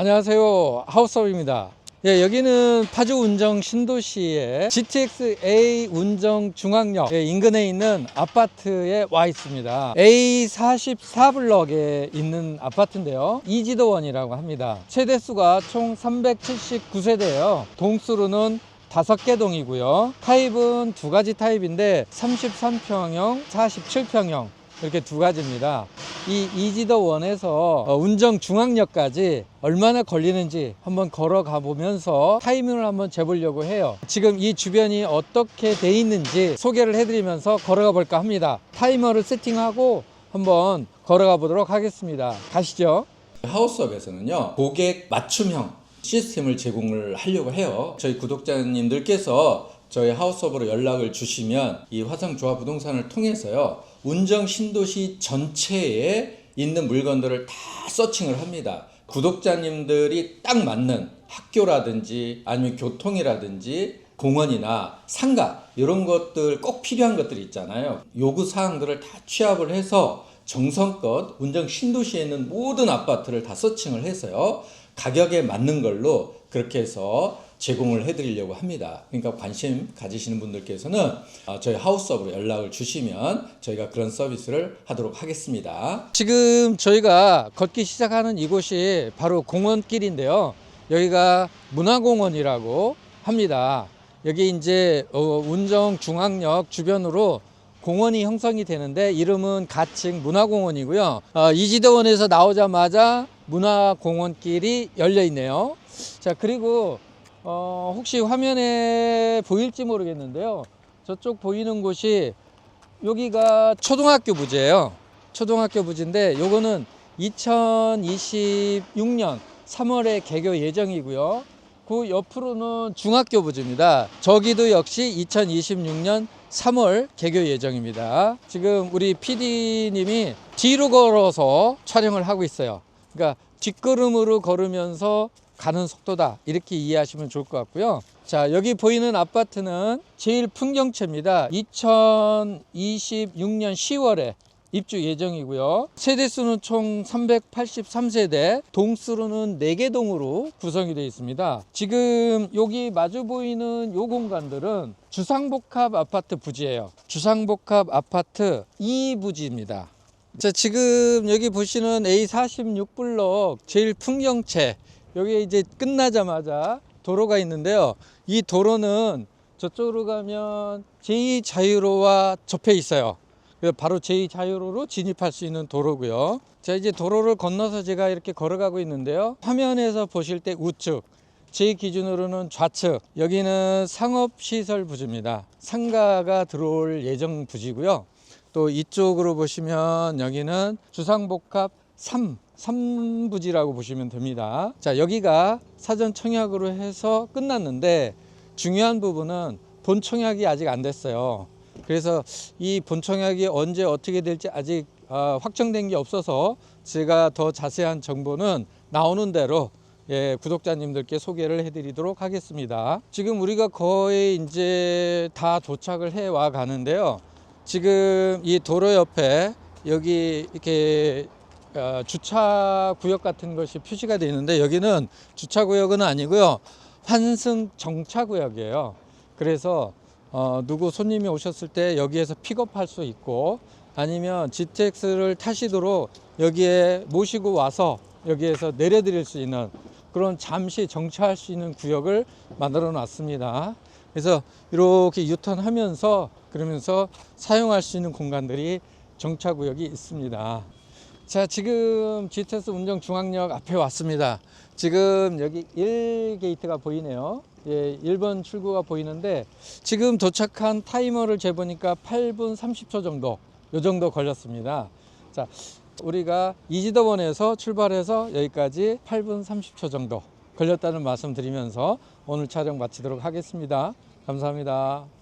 안녕하세요. 하우스업입니다. 예, 여기는 파주 운정 신도시의 GTX A 운정 중앙역 예, 인근에 있는 아파트에 와 있습니다. A44블럭에 있는 아파트인데요. 이지도원이라고 합니다. 세대수가 총 379세대예요. 동수로는 다섯 개 동이고요. 타입은 두 가지 타입인데 33평형, 47평형 이렇게 두 가지입니다. 이 이지더 원에서 어, 운정 중앙역까지 얼마나 걸리는지 한번 걸어가 보면서 타이밍을 한번 재보려고 해요. 지금 이 주변이 어떻게 돼 있는지 소개를 해드리면서 걸어가 볼까 합니다. 타이머를 세팅하고 한번 걸어가 보도록 하겠습니다. 가시죠. 하우스업에서는요 고객 맞춤형 시스템을 제공을 하려고 해요. 저희 구독자님들께서 저희 하우스업으로 연락을 주시면 이 화성조화 부동산을 통해서요 운정 신도시 전체에 있는 물건들을 다 서칭을 합니다. 구독자님들이 딱 맞는 학교라든지 아니면 교통이라든지 공원이나 상가 이런 것들 꼭 필요한 것들이 있잖아요. 요구 사항들을 다 취합을 해서 정성껏 운정 신도시에 있는 모든 아파트를 다 서칭을 해서요. 가격에 맞는 걸로 그렇게 해서 제공을 해드리려고 합니다. 그러니까 관심 가지시는 분들께서는 어, 저희 하우스업으로 연락을 주시면 저희가 그런 서비스를 하도록 하겠습니다. 지금 저희가 걷기 시작하는 이곳이 바로 공원길인데요. 여기가 문화공원이라고 합니다. 여기 이제 어, 운정 중앙역 주변으로 공원이 형성이 되는데 이름은 가칭 문화공원이고요. 어, 이지도원에서 나오자마자 문화공원길이 열려 있네요. 자 그리고 어, 혹시 화면에 보일지 모르겠는데요. 저쪽 보이는 곳이 여기가 초등학교 부지예요. 초등학교 부지인데 요거는 2026년 3월에 개교 예정이고요. 그 옆으로는 중학교 부지입니다. 저기도 역시 2026년 3월 개교 예정입니다. 지금 우리 PD님이 뒤로 걸어서 촬영을 하고 있어요. 그러니까 뒷걸음으로 걸으면서 가는 속도다. 이렇게 이해하시면 좋을 것 같고요. 자, 여기 보이는 아파트는 제일 풍경채입니다. 2026년 10월에 입주 예정이고요. 세대수는 총 383세대, 동수로는 4개 동으로 구성이 되어 있습니다. 지금 여기 마주 보이는 요 공간들은 주상복합 아파트 부지예요. 주상복합 아파트 2부지입니다. 자, 지금 여기 보시는 A46블럭 제일 풍경채 여기 이제 끝나자마자 도로가 있는데요. 이 도로는 저쪽으로 가면 제2자유로와 접해 있어요. 그래서 바로 제2자유로로 진입할 수 있는 도로고요. 자, 이제 도로를 건너서 제가 이렇게 걸어가고 있는데요. 화면에서 보실 때 우측, 제 기준으로는 좌측, 여기는 상업시설 부지입니다. 상가가 들어올 예정 부지고요. 또 이쪽으로 보시면 여기는 주상복합 3, 3부지라고 보시면 됩니다. 자, 여기가 사전 청약으로 해서 끝났는데 중요한 부분은 본 청약이 아직 안 됐어요. 그래서 이 본 청약이 언제 어떻게 될지 아직 어, 확정된 게 없어서 제가 더 자세한 정보는 나오는 대로 예, 구독자님들께 소개를 해드리도록 하겠습니다. 지금 우리가 거의 이제 다 도착을 해와 가는데요. 지금 이 도로 옆에 여기 이렇게 어, 주차 구역 같은 것이 표시가 되어 있는데 여기는 주차 구역은 아니고요. 환승 정차 구역이에요. 그래서 어, 누구 손님이 오셨을 때 여기에서 픽업할 수 있고 아니면 GTX를 타시도록 여기에 모시고 와서 여기에서 내려드릴 수 있는 그런 잠시 정차할 수 있는 구역을 만들어 놨습니다. 그래서 이렇게 유턴하면서 그러면서 사용할 수 있는 공간들이 정차 구역이 있습니다. 자, 지금 GTS 운정 중앙역 앞에 왔습니다. 지금 여기 1게이트가 보이네요. 예, 1번 출구가 보이는데 지금 도착한 타이머를 재보니까 8분 30초 정도, 요 정도 걸렸습니다. 자, 우리가 이지더원에서 출발해서 여기까지 8분 30초 정도 걸렸다는 말씀 드리면서 오늘 촬영 마치도록 하겠습니다. 감사합니다.